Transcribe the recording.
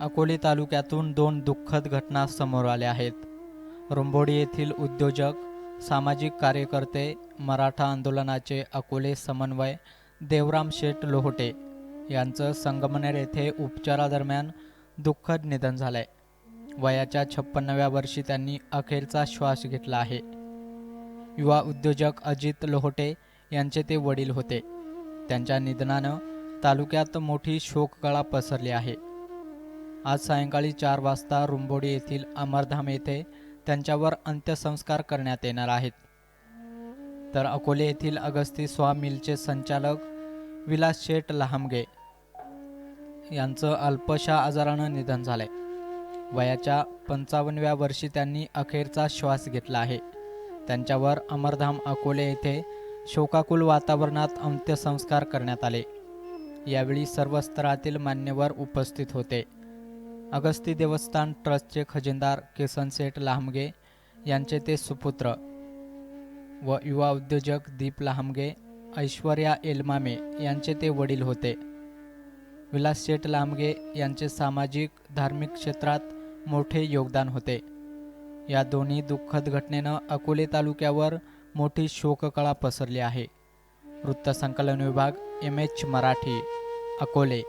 अकोले तालुक्यातून दोन दुःखद घटना समोर आल्या आहेत. रुंबोडी येथील उद्योजक सामाजिक कार्यकर्ते मराठा आंदोलनाचे अकोले समन्वय देवराम शेठ लोहोटे यांचं संगमनेर येथे उपचारादरम्यान दुःखद निधन झालंय. वयाच्या छप्पन्नव्या वर्षी त्यांनी अखेरचा श्वास घेतला आहे. युवा उद्योजक अजित लोहोटे यांचे ते वडील होते. त्यांच्या निधनानं तालुक्यात मोठी शोककळा पसरली आहे. आज सायंकाळी चार वाजता रुंबोडी येथील अमरधाम येथे त्यांच्यावर अंत्यसंस्कार करण्यात येणार आहेत. तर अकोले येथील अगस्ती स्वा मिलचे संचालक विलास शेठ लहामगे यांचं अल्पशा आजारानं निधन झालंय. वयाच्या पंचावन्नव्या वर्षी त्यांनी अखेरचा श्वास घेतला आहे. त्यांच्यावर अमरधाम अकोले येथे शोकाकुल वातावरणात अंत्यसंस्कार करण्यात आले. यावेळी सर्व स्तरातील मान्यवर उपस्थित होते. अगस्ती देवस्थान ट्रस्टचे खजिनदार किसन सेठ लाहमगे यांचे ते सुपुत्र व युवा उद्योजक दीप लाहमगे ऐश्वर्या एलमामे यांचे ते वडील होते. विलास शेठ लांबगे यांचे सामाजिक धार्मिक क्षेत्रात मोठे योगदान होते. या दोन्ही दुःखद घटनेनं अकोले तालुक्यावर मोठी शोककळा पसरली आहे. वृत्तसंकलन विभाग एम एच मराठी अकोले.